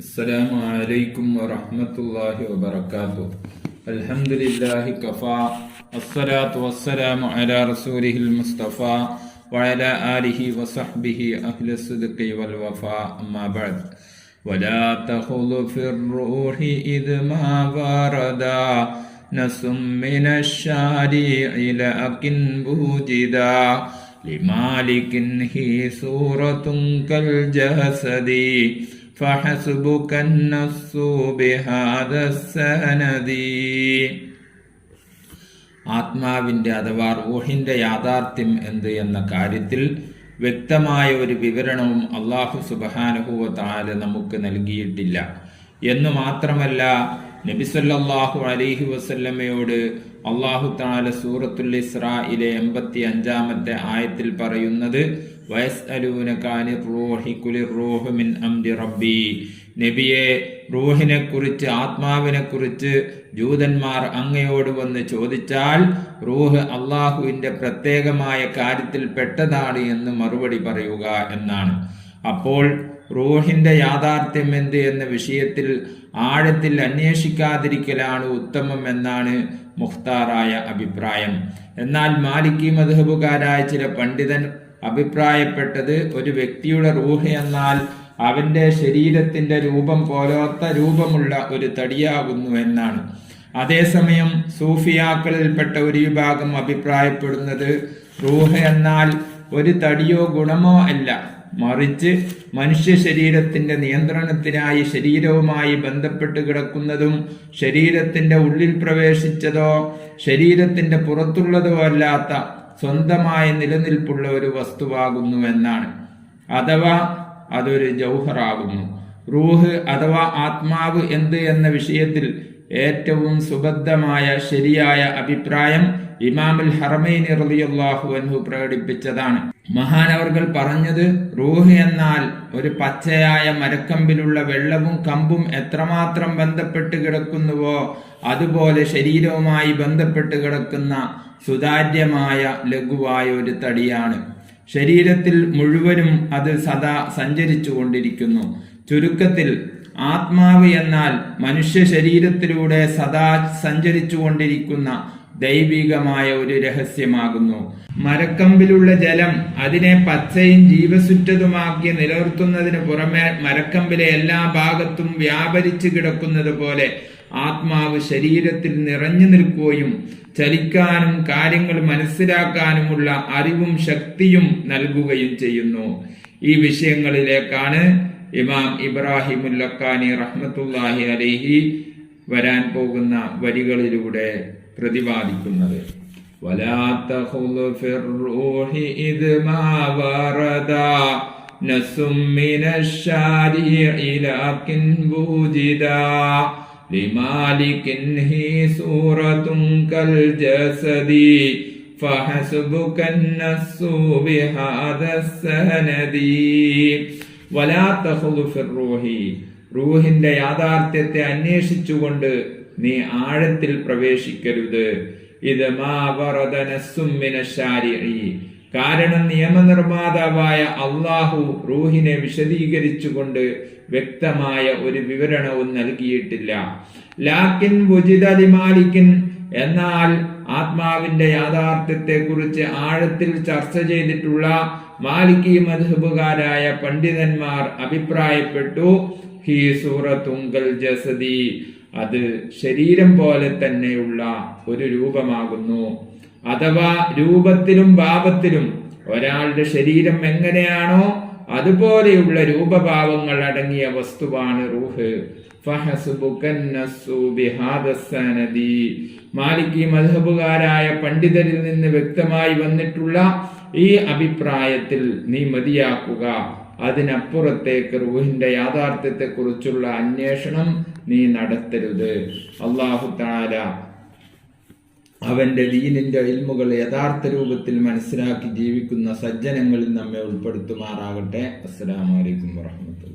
السلام عليكم ورحمة الله وبركاته الحمد لله كفى الصلاة والسلام على رسوله المصطفى وعلى آله وصحبه أهل الصدق والوفاء أما بعد ولا تخض في الروح إذ ما وردا نص من الشارع لكن بوجدا لمالك هي سورة كالجسد فحسبك النص بهذا السند ആത്മാവിൻ്റെ അഥവാ റൂഹിൻ്റെ യാഥാർത്ഥ്യം എന്ത് എന്ന കാര്യത്തിൽ വ്യക്തമായ ഒരു വിവരണവും അള്ളാഹു സുബഹാനുഭവ താല് നമുക്ക് നൽകിയിട്ടില്ല എന്നു മാത്രമല്ല നബിസല്ലാഹു അലൈഹി വസല്ലമയോട് അള്ളാഹു താല സൂറത്തുൽ ഇസ്രായിലെ എൺപത്തി അഞ്ചാമത്തെ ആയത്തിൽ പറയുന്നത് റബ്ബി. നബിയെ റൂഹിനെ കുറിച്ച് ആത്മാവിനെ കുറിച്ച് ജൂതന്മാർ അങ്ങയോട് വന്ന് ചോദിച്ചാൽ റൂഹ് അള്ളാഹുവിന്റെ പ്രത്യേകമായ കാര്യത്തിൽ പെട്ടതാണ് എന്ന് മറുപടി പറയുക എന്നാണ്. അപ്പോൾ റൂഹിന്റെ യാഥാർത്ഥ്യം എന്ത് എന്ന വിഷയത്തിൽ ആഴത്തിൽ അന്വേഷിക്കാതിരിക്കലാണ് ഉത്തമം എന്നാണ് മുഖ്താറായ അഭിപ്രായം. എന്നാൽ മാലിക്കി മധുഹബുകാരായ ചില പണ്ഡിതൻ അഭിപ്രായപ്പെട്ടത് ഒരു വ്യക്തിയുടെ റൂഹ് എന്നാൽ അവന്റെ ശരീരത്തിന്റെ രൂപം പോലത്തെ രൂപമുള്ള ഒരു തടിയാകുന്നു എന്നാണ്. അതേസമയം സൂഫിയാക്കളിൽപ്പെട്ട ഒരു വിഭാഗം അഭിപ്രായപ്പെടുന്നത് റൂഹ് എന്നാൽ ഒരു തടിയോ ഗുണമോ അല്ല. മറിച്ച് മനുഷ്യ ശരീരത്തിന്റെ നിയന്ത്രണത്തിനായി ശരീരവുമായി ബന്ധപ്പെട്ട് കിടക്കുന്നതും ശരീരത്തിന്റെ ഉള്ളിൽ പ്രവേശിച്ചതോ ശരീരത്തിന്റെ പുറത്തുള്ളതോ അല്ലാത്ത സ്വന്തമായ നിലനിൽപ്പുള്ള ഒരു വസ്തുവാകുന്നു എന്നാണ്. അഥവാ അതൊരു ജൗഹറാകുന്നു. റൂഹ് അഥവാ ആത്മാവ് എന്ത് എന്ന വിഷയത്തിൽ ഏറ്റവും സുബദ്ധമായ ശരിയായ അഭിപ്രായം ഇമാമുൽ ഹറമൈനി റളിയല്ലാഹു അൻഹു പ്രകടിപ്പിച്ചതാണ്. മഹാനവർകൾ പറഞ്ഞത് റൂഹ് എന്നാൽ ഒരു പച്ചയായ മരക്കമ്പിലുള്ള വെള്ളവും കമ്പും എത്രമാത്രം ബന്ധപ്പെട്ട് കിടക്കുന്നുവോ അതുപോലെ ശരീരവുമായി ബന്ധപ്പെട്ട് കിടക്കുന്ന സുതാര്യമായ ലഘുവായ ഒരു തടിയാണ്. ശരീരത്തിൽ മുഴുവനും അത് സദാ സഞ്ചരിച്ചു കൊണ്ടിരിക്കുന്നു ചുരുക്കത്തിൽ ആത്മാവ് എന്നാൽ മനുഷ്യ ശരീരത്തിലൂടെ സദാ സഞ്ചരിച്ചു കൊണ്ടിരിക്കുന്ന ദൈവികമായ ഒരു രഹസ്യമാകുന്നു. മരക്കമ്പിലുള്ള ജലം അതിനെ പച്ചയും ജീവസുറ്റതുമാക്കി നിലനിർത്തുന്നതിന് പുറമെ മരക്കമ്പിലെ എല്ലാ ഭാഗത്തും വ്യാപരിച്ചു കിടക്കുന്നത് പോലെ ആത്മാവ് ശരീരത്തിൽ നിറഞ്ഞു നിൽക്കുകയും ചലിക്കാനും കാര്യങ്ങൾ മനസ്സിലാക്കാനുമുള്ള അറിവും ശക്തിയും നൽകുകയും ചെയ്യുന്നു. ഈ വിഷയങ്ങളിലേക്കാണ് ഇമാം ഇബ്രാഹിമുല്ലക്കാനി റഹ്മത്തുല്ലാഹി അലൈഹി വരാൻ പോകുന്ന വരികളിലൂടെ പ്രതിപാദിക്കുന്നത് ولا تخض في الروح إذ ما وردا نس من الشارع لكن بوجدا لمالك هي سورة كالجسد فحسبك النس بهذا السند വലാത്തഹുദുഫിർ റൂഹി റൂഹിന്റെ യാഥാർത്ഥ്യത്തെ അന്വേഷിച്ചുകൊണ്ട് നീ ആഴത്തിൽ പ്രവേശിക്കരുത്. ഇത് കാരണം നിയമനിർമ്മാതാവായ അള്ളാഹു റൂഹിനെ വിശദീകരിച്ചുകൊണ്ട് വ്യക്തമായ ഒരു വിവരണവും നൽകിയിട്ടില്ല. ലാക്കിൻ വുജിതലിമാലിക്കിൻ എന്നാൽ ആത്മാവിന്റെ യാഥാർത്ഥ്യത്തെക്കുറിച്ച് ആഴത്തിൽ ചർച്ച ചെയ്തിട്ടുള്ള മാലിക്കി മധുബുകാരായ പണ്ഡിതന്മാർ അഭിപ്രായപ്പെട്ടു. ഹി സൂറത്തുങ്കൽ ജസദി. അത് ശരീരം പോലെ തന്നെയുള്ള ഒരു രൂപമാകുന്നു. അഥവാ രൂപത്തിലും ഭാവത്തിലും ഒരാളുടെ ശരീരം എങ്ങനെയാണോ അതുപോലെയുള്ള രൂപഭാവങ്ങൾ അടങ്ങിയ വസ്തുവാണ് റൂഹ്. മാലിക്കി മധബുകാരായ പണ്ഡിതരിൽ നിന്ന് വ്യക്തമായി വന്നിട്ടുള്ള ഈ അഭിപ്രായത്തിൽ നീ മതിയാക്കുക. അതിനപ്പുറത്തേക്ക് റൂഹിന്റെ യാഥാർത്ഥ്യത്തെ കുറിച്ചുള്ള അന്വേഷണം നീ നടത്തരുത്. അള്ളാഹു താര അവന്റെ ദീനിന്റെ ഇൽമുകൾ യഥാർത്ഥ രൂപത്തിൽ മനസ്സിലാക്കി ജീവിക്കുന്ന സജ്ജനങ്ങളിൽ നമ്മെ ഉൾപ്പെടുത്തുമാറാകട്ടെ. അസ്സലാമലൈക്കും വാഹമത്തുള്ള